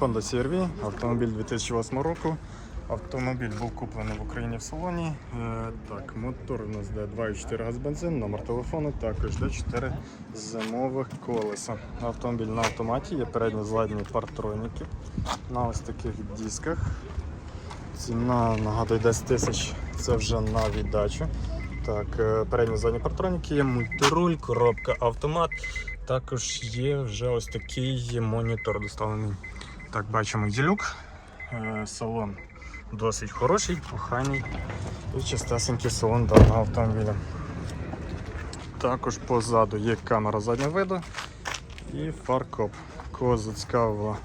Honda CR-V, автомобіль 2008 року. Автомобіль був куплений в Україні в салоні. Е, так, мотор у нас де 2,4 газ бензин, номер телефону, також де 4 зимових колеса. Автомобіль на автоматі, є передні задні партроніки на ось таких дисках. Ціна, нагадую, 10 тисяч це вже на віддачу. Так, е, передні задні партроніки є мультируль, коробка автомат. Також є вже ось такий монітор доставлений. Так, бачимо ділюк. Е, Салон досить хороший, охайний і чистесенький салон даного автомобіля. Також позаду є камера заднього виду і фаркоп. Кого зацікавила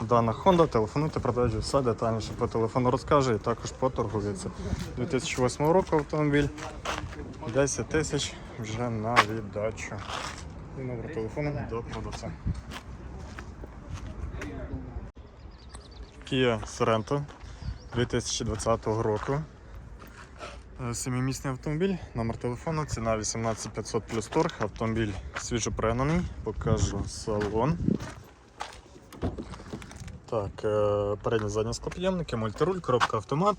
дана Honda, телефонуйте, продажі все детальніше по телефону розкаже і також поторгується. 2008 року автомобіль 10 тисяч вже на віддачу. І номер телефону до продавця. Kia Sorento 2020 року. Е, Семимісний автомобіль, номер телефону, ціна 18500 плюс торг. Автомобіль свіжопригнаний, покажу салон. Так, е, передні задні склопідйомники, мультируль, коробка автомат.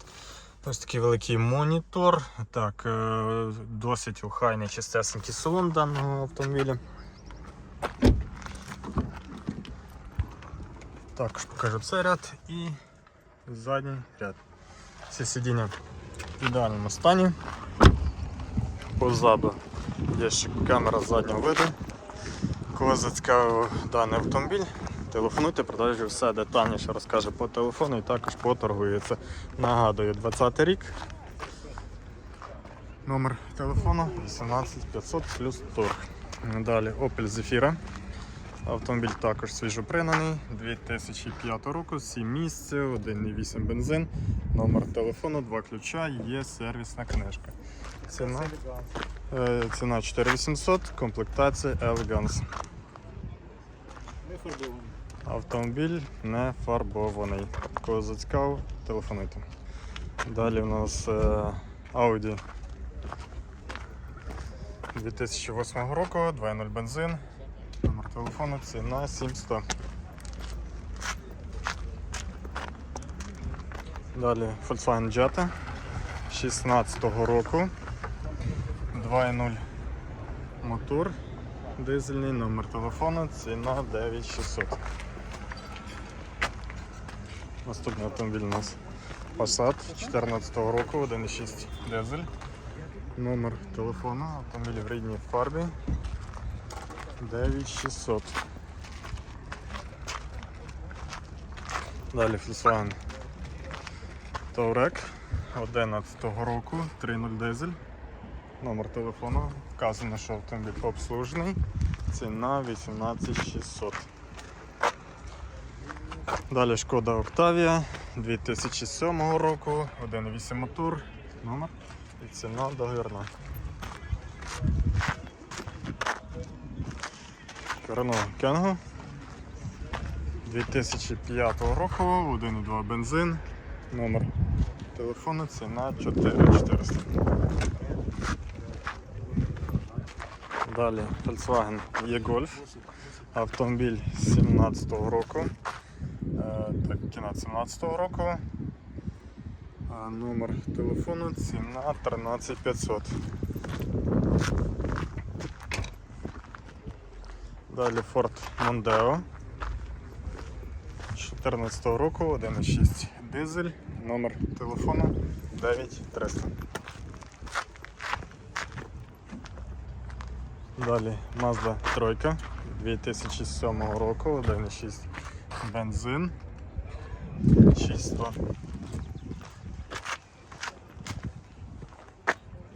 Ось такий великий монітор. Так, е, досить охайний чистесенький салон даного автомобіля. Також покажу цей ряд і задній ряд. Всі сидіння в ідеальному стані. Позаду є ще камера заднього виду. Кого зацікавив даний автомобіль, телефонуйте, продажі все детальніше розкаже по телефону і також поторгується. Нагадую, 20 рік. Номер телефону 18500 плюс торг. Далі Opel Zafira. Автомобіль також свіжопригнаний, 2005 року, 7 місць, 1,8 бензин, номер телефону, 2 ключа, є сервісна книжка. Ціна, е, ціна 4800, комплектація Elegance. Не фарбований. Автомобіль не фарбований. Кого зацікавив, телефонуйте. Далі в нас е, Audi 2008 року, 2.0 бензин. Телефону ціна 700. Далі Volkswagen Jetta 16 року. 2.0 мотор. Дизельний номер телефону, ціна 9600. Наступний автомобіль у нас Passat 14 року, 1.6 дизель. Номер телефону, автомобіль в рідній фарбі 9600. Далі Volkswagen Touareg 11 року, 3.0 дизель. Номер телефону. Вказано, що автомобіль обслужений. Ціна 18600. Далі шкода Octavia 2007 року, 1.8 мотор, номер і ціна договірна. Renault Kangoo 2005 року, 1.2 бензин, номер телефону, ціна 4400. Далі Volkswagen E-Golf. Автомобіль 17-го року. Е, Так, кінець 17-го року. Е, Номер телефону, ціна 13500. Далі Ford Mondeo. 14 року, 1.6 дизель, номер телефону 9300. Далі Mazda 3 2007 року, 1.6 бензин 600.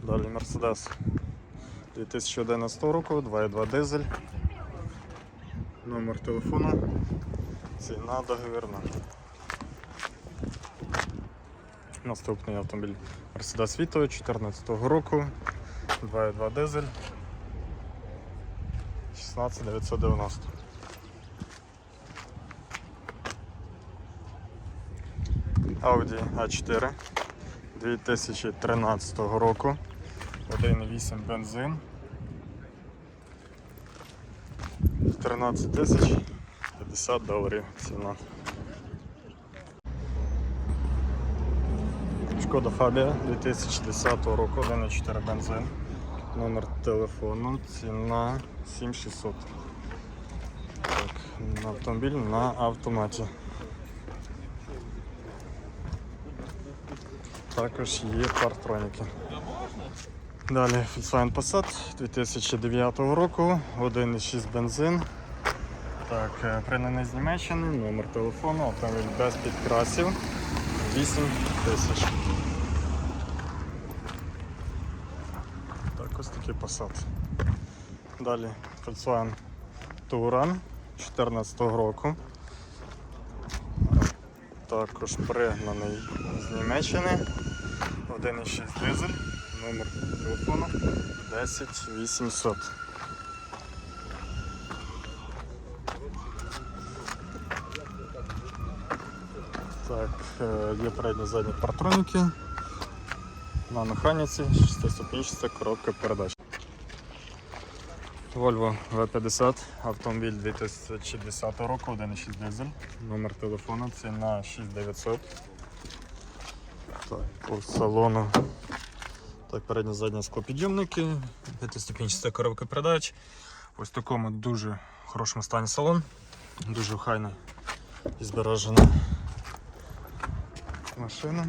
Далі Mercedes 2011 року, 2.2 дизель. Номер телефону. Ціна договірна. Наступний автомобіль Mercedes Vito 2014 року, 2.2 дизель. 16990. Audi A4 2013 року. 1,8 бензин. 13 тисяч 50 доларів ціна. Шкода Фабія 2010 року, 1,4 бензин. Номер телефону, ціна 7600. Так, Автомобіль на автоматі. Також є партроніки. Далі Volkswagen Passat 2009 року, 1,6 бензин. Так, е, з Німеччини, номер телефону, автомобіль без підкрасів, 8 тисяч. Так, ось такий Passat. Далі Volkswagen Touran 2014 року. Також пригнаний з Німеччини. 1,6 дизель, номер телефону 10800. Так, е, є передні задні партроніки. На механіці 6-ступінчаста коробка передач. Volvo V50, автомобіль 2010 року, 1,6 дизель, номер телефону, ціна 6900. Так, по салону. Так, передні задні склопідйомники, 5-ступінчаста коробка передач. Ось в такому дуже хорошому стані салон, дуже охайна і збережена машина.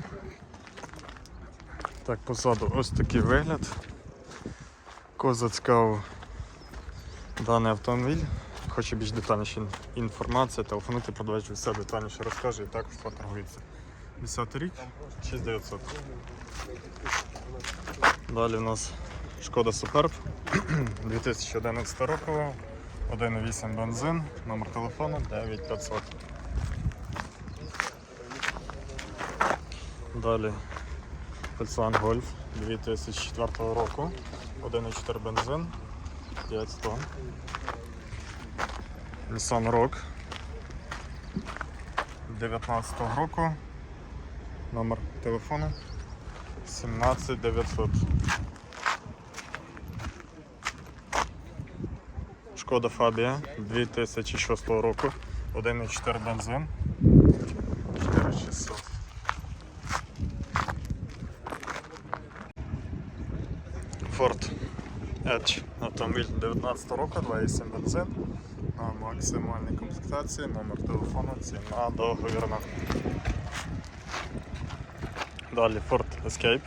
Так, позаду ось такий вигляд. Кого зацікавив даний автомобіль. Хоче більш детальніше інформація, телефонуйте, продавець все детальніше розкаже і також поторгується. 10 рік, 6900. Далі у нас Шкода Superb 2011 року, 1,8 бензин, номер телефону 9500. Далі Volkswagen Golf 2004 року, 1,4 бензин, 500. Nissan Rogue 19 року, номер телефону 17900. Шкода Фабія 2006 року, 1,4 бензин, 4600. Ford Edge автомобіль 19 року, 2,7 бензин на максимальній комплектації, номер телефону, ціна договірна. Далі Ford Escape,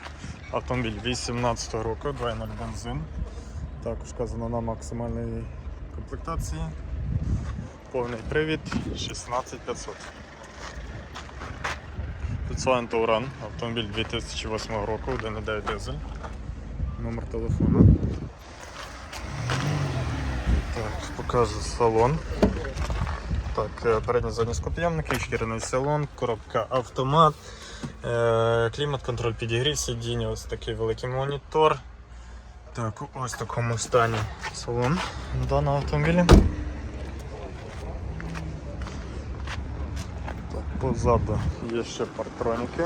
автомобіль 18 року, 2,0 бензин. Також вказано на максимальній комплектації. Повний привід 16500. Volkswagen Touran, автомобіль 2008 року, 1,9 дизель. Номер телефону. Так, покажу салон. Так, е, передні задні склопідйомники, шкіряний салон, коробка автомат, е, клімат, контроль підігрів сидіння, ось такий великий монітор. Так, ось такому стані салон даного автомобіля. Позаду є ще партроніки.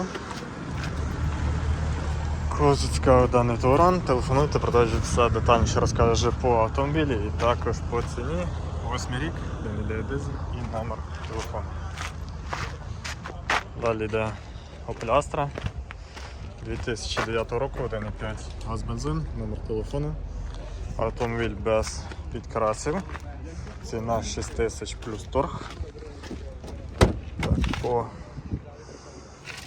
Кого даний Тауран, телефонуйте, продажі все детальніше розкаже по автомобілі і також по ціні. 8 рік, 1,9 дизель і номер телефону. Далі йде Astra 2009 року, 1,5 газ бензин, номер телефону. Автомобіль без підкрасів. Ціна 6 тисяч плюс торг. Так, по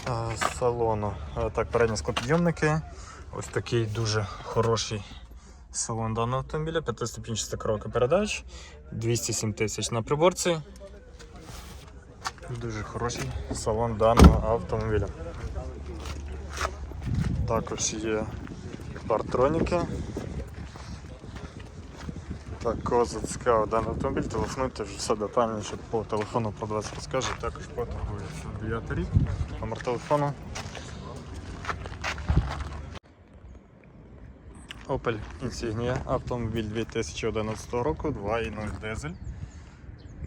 е, салону. Е, Так, передні склопідйомники. Ось такий дуже хороший салон даного автомобіля, 5-ступінчаста коробка передач, 207 тисяч на приборці. Дуже хороший салон даного автомобіля. Також є партроніки. Так, кого зацікавив даний автомобіль, телефонуйте вже все детальніше по телефону продавець розкаже, також. 9 рік, номер телефону. Opel Insignia, автомобіль 2011 року, 2.0 дизель.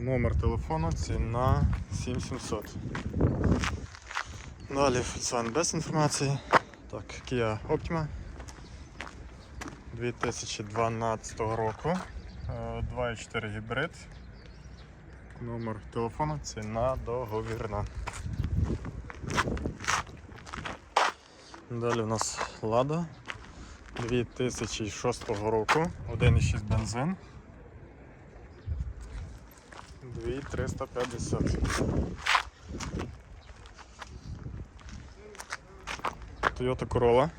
Номер телефону, ціна 7700. Далі Volkswagen без інформації. Так, Kia Optima 2012 року. е, 2.4 гібрид. Номер телефону, ціна договірна. Далі у нас Лада 2006 року, 1,6 бензин. 2350. Toyota Corolla.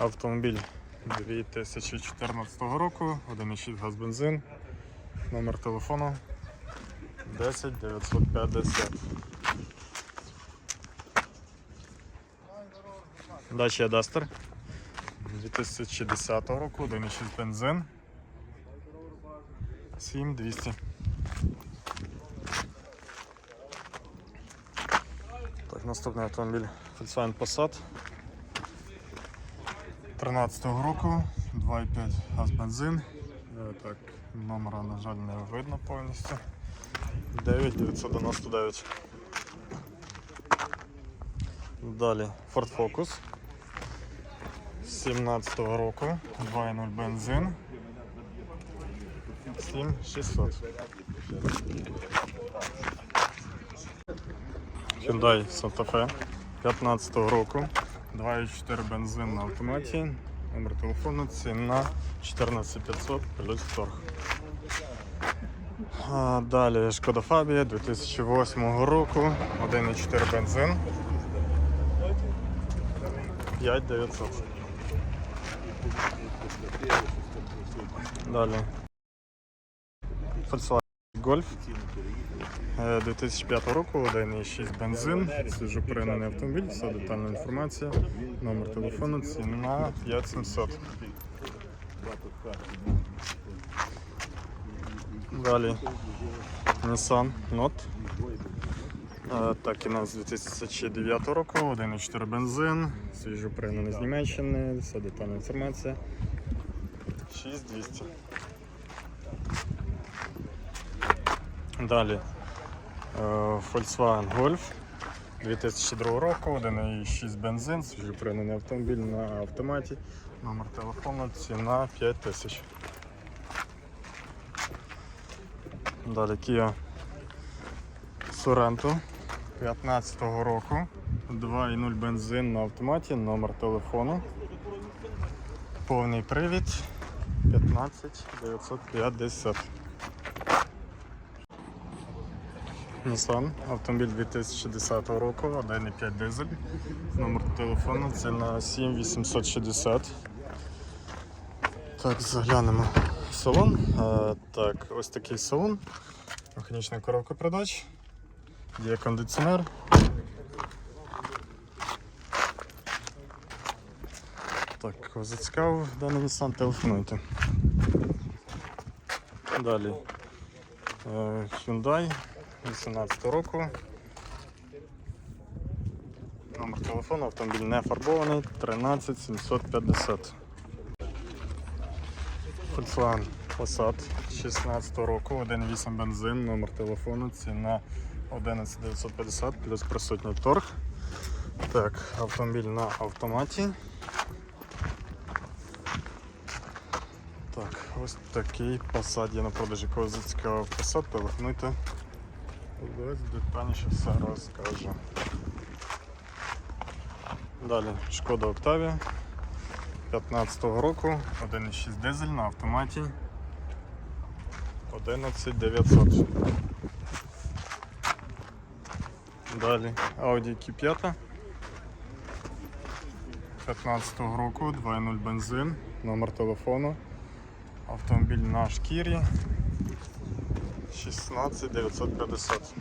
Автомобіль 2014 року, 1,6 газ бензин. Номер телефону 10 950. Dacia Duster 2010 року, 1,6 бензин. 7200. Наступний автомобіль Volkswagen Passat 13 го року, 2,5 газ бензин. Е, Так, номера, на жаль, не видно повністю. 9999. Далі Ford Focus 17 року, 2,0 бензин. 7600. Hyundai Santa Fe 15 року, 2,4 бензин на автоматі. Номер телефону, ціна 14500 плюс торг. А, Далі Шкода Фабія 2008 року, 1,4 бензин. 5900. Далі. Volkswagen Е, 2005 року, 1,6 бензин, свіжопоринений автомобіль, вся детальна інформація, номер телефону, ціна 5700. Далі Nissan Note. Е, Так, і нас 2009 року, 1,4 бензин, свіжопоринений з Німеччини, вся детальна інформація. 6200. Далі е, Volkswagen Golf 2002 року, 1,6 бензин, свіжопринений автомобіль на автоматі. Номер телефону, ціна 5000. Далі Kia Sorento 15 року, 2,0 бензин на автоматі, номер телефону. Повний привід 15 950. Nissan, автомобіль 2010 року, 1,5 дизель. Номер телефону це на 7860. Так, заглянемо в салон. Е, так, ось такий салон. Механічна коробка передач. Є кондиціонер. Так, кого зацікавив даний Nissan, телефонуйте. Далі. Е, Hyundai 18 року. Номер телефону, автомобіль не фарбований, 13750. Volkswagen Passat 16 року, 1.8 бензин, номер телефону, ціна 11950 плюс присутній торг. Так, автомобіль на автоматі. Так, ось такий Passat є на продажі. Кого зацікавив Passat, телефонуйте. Ось детальніше все розкажу. Далі Шкода Октавія. 15-го року, 1,6 дизель на автоматі. 11900. Далі Audi Q5 15-го року, 2.0 бензин, номер телефону, автомобіль на шкірі 16950.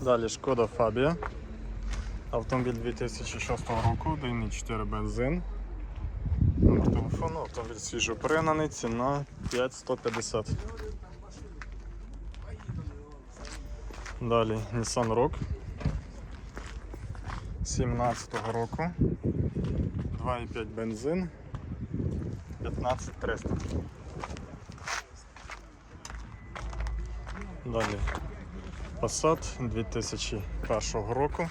Далі Шкода Фабія. Автомобіль 2006 року, 1,4 бензин. Номер телефону, автомобіль свіжопригнаний, ціна 5150. Далі Nissan Rogue 17 року. 2,5 бензин. 15300. Далі Passat 2001 року.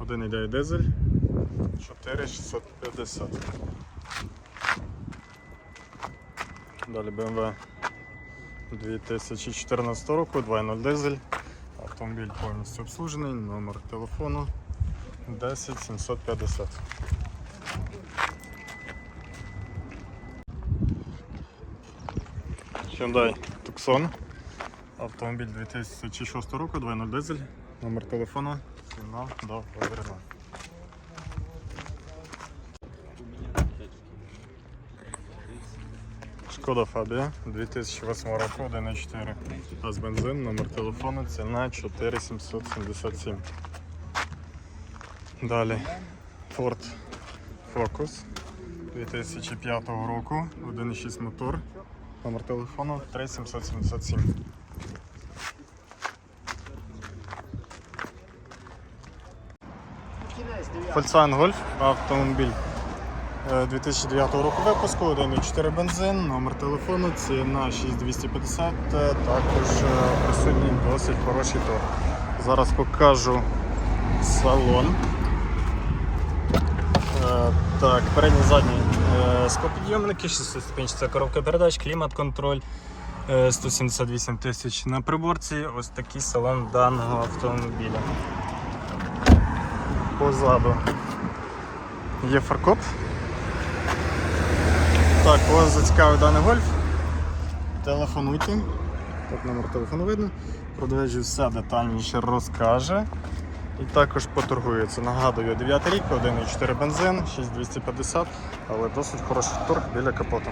1,9 дизель 4650. Далі BMW 2014 року, 2.0 дизель. Автомобіль повністю обслужений, номер телефону 10 750. Hyundai Tucson. Автомобіль 2006 року, 2.0 дизель, номер телефону, ціна до повернення. Шкода Фабія 2008 року, 1.4 газ бензин, номер телефону, ціна 4777. Далі Ford Focus 2005 року, 1.6 мотор, номер телефону 3777. Кінець 9. Volkswagen Golf, автомобіль е, 2009 року випуску, 1.4 бензин, номер телефону, ціна 6250, е, також е, присутній досить хороший тор. Зараз покажу салон. Е, Так, передній задній е, склопідйомники, 6-ступенчата коробка передач, клімат-контроль. е, 178 тисяч на приборці. Ось такий салон даного автомобіля. Позаду є фаркоп. Так, вас зацікавив даний гольф. Телефонуйте. Так, номер телефону видно. Продавець все детальніше розкаже. І також поторгується. Нагадую, 9 рік, 1,4 бензин, 6250, але досить хороший торг біля капоту.